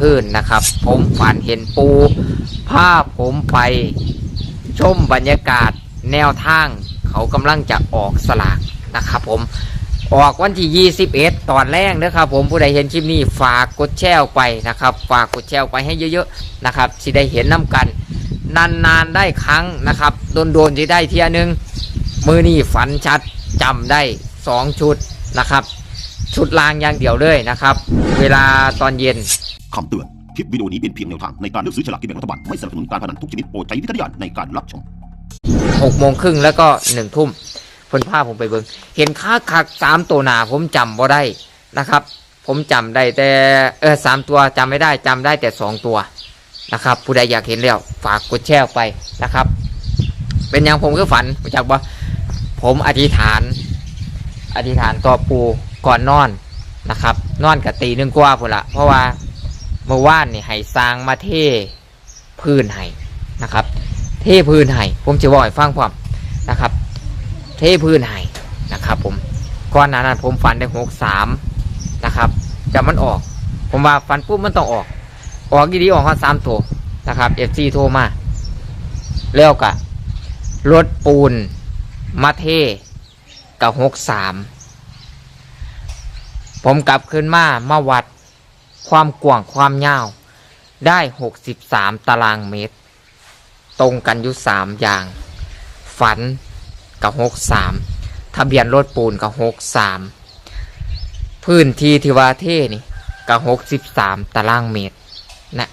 คืนนะครับ ผมฝันเห็นปูภาพผมไปชมบรรยากาศแนวทาง เขากำลังจะออกสลากนะครับผมออกวันที่ 21 ตอนแรกนะครับ ผมผู้ใดเห็นคลิปนี้ฝากกดแชร์ไปนะครับ ฝากกดแชร์ไปให้เยอะๆนะครับสิได้เห็นน้กัน นานๆได้ครั้งนะครับโดนๆที่ได้เทียหนึงมือนี่ฝันชัดจำได้สองชุดนะครับ ชุดลางอย่างเดียวเลยนะครับ เวลาตอนเย็น คำเตือน คลิปวิดีโอนี้เป็นเพียงแนวทางในการเลือกซื้อฉลากกินแบ่งรัฐบาล ไม่สนับสนุนการพนันทุกชนิดโปรดใช้วิจารณญาณในการรับชม หกโมงครึ่งแล้วก็หนึ่งทุ่มเพ่นภาพผมไปเบิงเห็นค่าคักสามตัวหนาผมจำบ่ได้นะครับ ผมจำได้แต่เออสามตัวจำไม่ได้จำได้แต่สองตัวนะครับ ผู้ใดอยากเห็นแล้วฝากกดแชร์ออกไปนะครับ เป็นอย่างผมก็ฝันจากว่าผมอธิษฐาน อธิษฐานต่อปูก่อนนอนนะครับ นอนกับตีหนึ่งกว่าพุ่นละเพราะว่า เมื่อวานนี่ให้สร้างมาเทพื้นให้นะครับ เทพื้นให้ผมจะบอกให้ฟังความนะครับ เทพื้นให้นะครับ ผมก่อนหน้านั้นผมฝันได้หกสามนะครับจะมันออก ผมว่าฝันปุ๊บมันต้องออก ออกดีๆออกข้อสามตัวนะครับเอฟซีโทรมาแล้วกะรถปูนมาเทกับหกสามผมกลับขึ้นมามาวัด ความกว้างความยาว ได้หกสิบสามตารางเมตร ตรงกันอยู่สามอย่าง ฝันกับหกสามทะเบียนรถปูนกับหกสามพื้นที่ที่ว่าเท่นี่กับหกสิบสามตารางเมตรนะ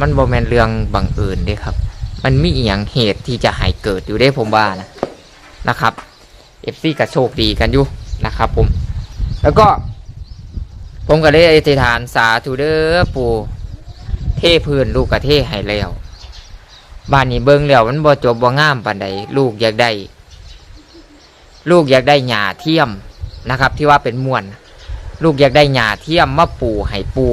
มันโมเมนเรื่องบังเอิญด้ครับ มันมีอีหยังเหตุที่จะให้เกิดอยู่ได้ผมว่านะนะครับเอฟซีกับโชคดีกันอยู่นะครับผม แล้วก็ ผมก็เลยอธิษฐานสาธุเด้อปู่เทพื้นลูกกระเทให้แล้วบ้านนี้เบิ่งแล้วมันบ่จบบ่งามปานใดลูกอยากได้ ลูกอยากได้หญ้าเทียมนะครับ ที่ว่าเป็นมวน ลูกอยากได้หญ้าเทียมมาปูให้ปู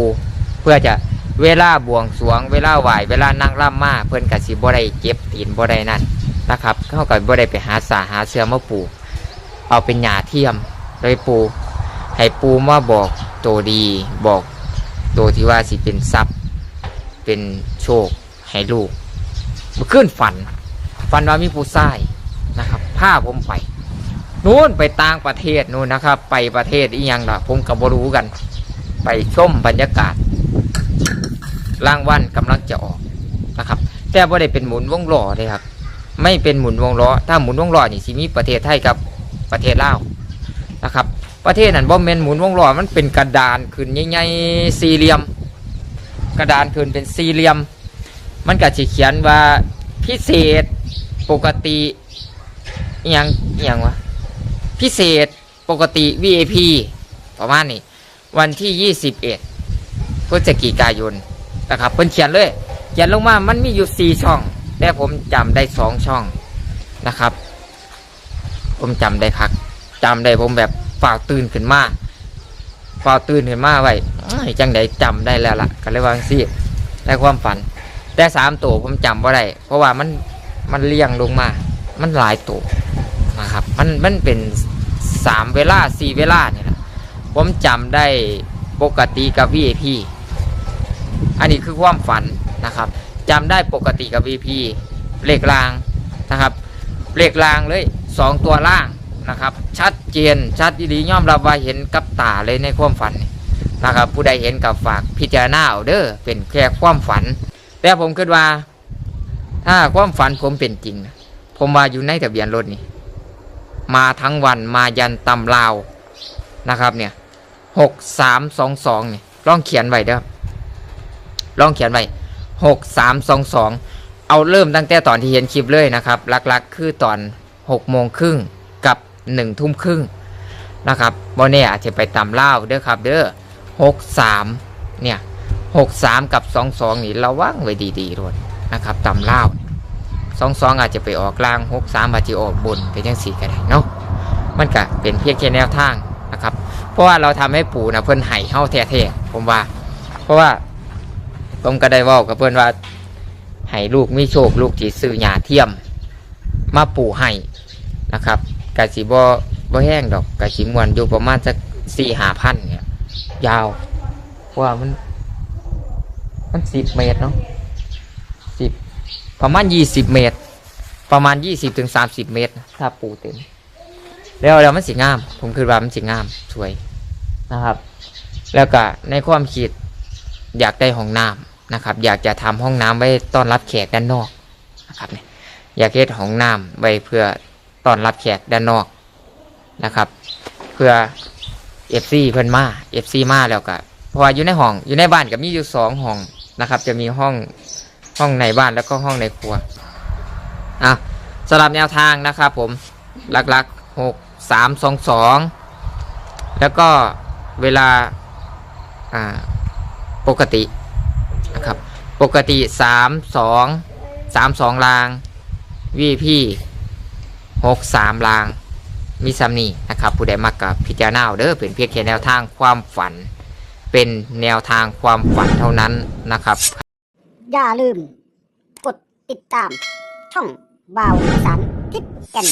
เพื่อจะเวลาบวงสวง เวลาไหวเวลานั่งร่ำมาเพิ่นก็สิบ่ได้เจ็บตีนบ่ได้นั่นนะครับเขาก็บ่ได้ไปหาสาหาเสื้อมาปูเอาเป็นหญ้าเทียมโดยปูให้ปูมาบอก ตัวดีบอกตัวที่ว่าสิเป็นทรัพย์เป็นโชคให้ลูกเมื่อคืนฝัน ฝันว่ามีผู้ชายนะครับพาผมไปนู้นไปต่างประเทศนู้นนะครับ ไปประเทศอีหยังล่ะผมกับบรู้กัน ไปชมบรรยากาศรางวัลกำลังจะออกนะครับ แต่ว่าได้เป็นหมุนวงล้อเลยครับ ไม่เป็นหมุนวงล้อ ถ้าหมุนวงล้อนี่สิมีประเทศไทยกับประเทศลาวนะครับ ประเทศนั้นบ่แม่นหมุนวงล้อมันเป็นกระดานขึ้นใหญ่ๆสี่เหลี่ยม กระดานขึ้นเป็นสี่เหลี่ยม มันก็จะเขียนว่าพิเศษปกติเอหยังอหยังวะพิเศษปกติ VIP ประมาณนี้วันที่ 21พฤศจิกายนนะครับเพิ่นเขียนเลย เขียนลงมามันมีอยู่ 4 ช่อง แต่ผมจำได้2ช่องนะครับ ผมจำได้คักจำได้ผมแบบ ฝาตื่นขึ้นมาฝาตื่นขึ้นมาไว้จังไดจำได้แล้วล่ะก็เลยวาจั่งซี่ในความฝัน แต่สามตัวผมจำว่าได้เพราะว่ามันมันเลี่ยงลงมา มันหลายตัวนะครับมันมันเป็นสามเวลาสี่เวลาเนี่ยนะผมจำได้ปกติกับ VIP อันนี้คือความฝันนะครับจำได้ปกติกับ VIP เลขรางนะครับเลขรางเลยสองตัวล่าง นะครับ ชัดเจนชัดดีๆย่อมรับว่าเห็นกับตาเลยในความฝันนะครับ ผู้ใดเห็นกับฝากพิจารณาเอาเด้อเป็นแค่ความฝัน แต่ผมคิดว่า ถ้าความฝันผมเป็นจริง ผมมาอยู่ในทะเบียนรถนี่มาทั้งวันมายันตำลาวนะครับเนี่ยหกสามสองสองเนี่ยลองเขียนไว้เด้อลองเขียนไว้หกสามสองสองเอาเริ่มตั้งแต่ตอนที่เห็นคลิปเลยนะครับหลักๆ คือตอนหกโมงครึ่ง หนึ่งทุ่มครึ่งนะครับโมเน่อาจจะไปตำเล่าเด้อครับเด้อหกสามเนี่ยหกสามกับสองสองนี่ระวังไว้ดีๆรถนะครับตำเล่าสองสองอาจจะไปออกกลางหกสามอาจจะออกบนเป็นยังสี่ก็ได้เนาะมันก็เป็นเพียงแค่แนวทางนะครับ เพราะว่าเราทำให้ปู่นะเพื่อนไห้เฮาแท้ๆผมว่า เพราะว่าผมก็ได้เว่ากับเพื่อนว่าให้ลูกมีโชคลูกจีซื้อหยาเทียม มาปู่ให้นะครับ กะสีบ่บ่แห้งดอกกะสีมวนอยู่ประมาณสักสี่หาพันเนี่ย ยาวเพราะว่ามัน มันสิบเมตรเนาะสิบประมาณยี่สิบเมตร ประมาณยี่สิบถึงสามสิบเมตร ถ้าปูเต็ม แล้วแล้วมันสิงาม ผมคือว่ามันสิงามสวยนะครับ แล้วก็ในความคิดอยากได้ห้องน้ำนะครับ อยากจะทำห้องน้ำไว้ต้อนรับแขกด้านนอกนะครับเนี่ยอยากเฮ็ดห้องน้ำไว้เพื่อ ต้อนรับแขกด้านนอกนะครับ เพื่อเอฟซีเพิ่นมาเอฟซีมาแล้วก็เพราะว่าอยู่ในห้องอยู่ในบ้านก็มีอยู่สองห้องนะครับ จะมีห้องห้องในบ้านแล้วก็ห้องในครัวอะสำหรับแนวทางนะครับผมหลักๆหกสามสองสองแล้วก็เวลาอ่าปกตินะครับปกติสามสองสามสองลางวีพี หกสามลาง มีซัมนี่นะครับ ผู้ใดมักกับพิจารณาเอาเด้อเป็นเพียงแค่แนวทางความฝัน เป็นแนวทางความฝันเท่านั้นนะครับ อย่าลืม กดติดตาม ช่องบาวสานทิศแก่น